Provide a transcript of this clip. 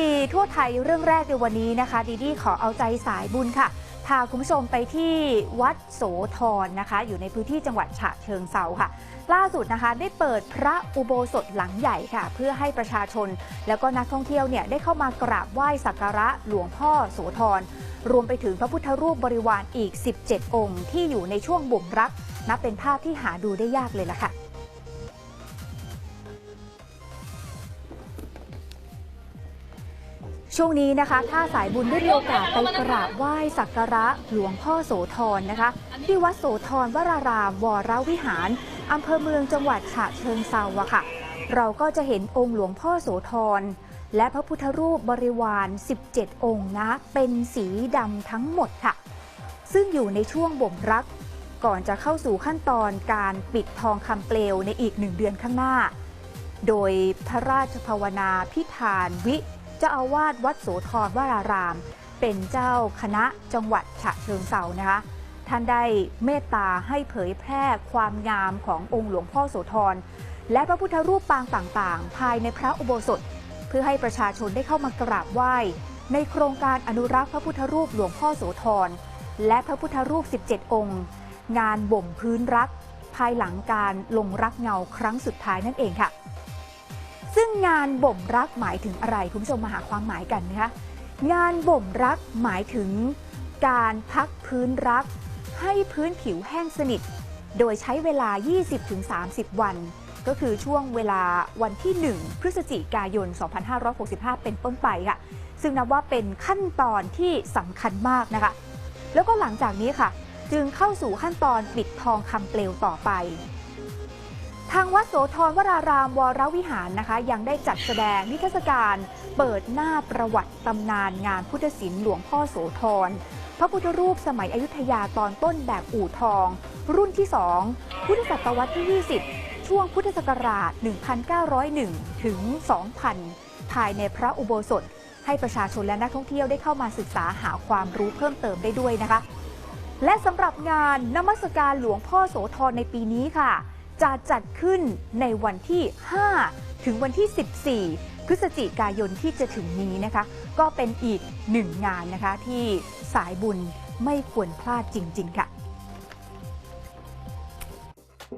ดีๆ ทั่วไทยเรื่องแรกในวันนี้นะคะ ดีดีขอเอาใจสายบุญค่ะ พาคุณผู้ชมไปที่วัดโสธรนะคะ อยู่ในพื้นที่จังหวัดฉะเชิงเซาค่ะ ล่าสุดนะคะได้เปิดพระอุโบสถหลังใหญ่ค่ะ เพื่อให้ประชาชน แล้วก็นักท่องเที่ยวเนี่ยได้เข้ามากราบไหว้สักการะหลวงพ่อโสธรรวมไปถึงพระพุทธรูปบริวารอีก 17 องค์ ที่อยู่ในช่วงบ่มรัก นับเป็นภาพที่หาดูได้ยากเลยล่ะค่ะ ช่วงนี้นะคะ ถ้าสายบุญได้มีโอกาสไปกราบไหว้สักการะหลวงพ่อโสธรนะคะ ที่วัดโสธรวรารามวรวิหารอำเภอเมืองจังหวัดฉะเชิงเซาะค่ะ เราก็จะเห็นองค์หลวงพ่อโสธรและพระพุทธรูปบริวาร 17 องค์นะ เป็นสีดำทั้งหมดค่ะ ซึ่งอยู่ในช่วงบ่มรัก ก่อนจะเข้าสู่ขั้นตอนการปิดทองคำเปลวในอีกหนึ่งเดือนข้างหน้า โดยพระราชภาวนาพิธานวิ จ้าอาวาสวัดโสธรวราราม เป็นเจ้าคณะจังหวัดฉะเชิงเซานะคะ ท่านได้เมตตาให้เผยแพร่ความงามขององค์หลวงพ่อโสธร และพระพุทธรูปปางต่างๆ ภายในพระอุโบสถ เพื่อให้ประชาชนได้เข้ามากราบไหว้ ในโครงการอนุรักษ์พระพุทธรูปหลวงพ่อโสธร และพระพุทธรูป 17 องค์ งานบ่มพื้นรัก ภายหลังการลงรักเงาครั้งสุดท้ายนั่นเองค่ะานบ่มรักหมายถึงอะไรคุณผู้ชมมาหาความหมายกันนะคะงานบ่มรักหมายถึง การพักพื้นรัก ให้พื้นผิวแห้งสนิท โดยใช้เวลา 20-30 วัน ก็คือช่วงเวลาวันที่ 1 พฤศจิกายน 2565 เป็นต้นไปค่ะ ซึ่งนับว่าเป็นขั้นตอนที่สำคัญมากนะคะ แล้วก็หลังจากนี้ค่ะ จึงเข้าสู่ขั้นตอนปิดทองคำเปลวต่อไป ทางวัดโสธรวรารามวรวิหารนะคะ ยังได้จัดแสดงนิทรรศการเปิดหน้าประวัติตำนานงานพุทธศิลป์หลวงพ่อโสธรพระพุทธรูปสมัยอยุธยาตอนต้นแบบอู่ทอง รุ่นที่ 2 พุทธศตวรรษที่ 20 ช่วงพุทธศักราช 1901 ถึง 2000 ภายในพระอุโบสถ ให้ประชาชนและนักท่องเที่ยวได้เข้ามาศึกษาหาความรู้เพิ่มเติมได้ด้วยนะคะ และสำหรับงานนมัสการหลวงพ่อโสธรในปีนี้ค่ะ จะจัดขึ้นในวันที่ 5 ถึงวันที่ 14 พฤศจิกายนที่จะถึงนี้นะคะ ก็เป็นอีกหนึ่งงานนะคะที่สายบุญไม่ควรพลาดจริง ๆ ค่ะ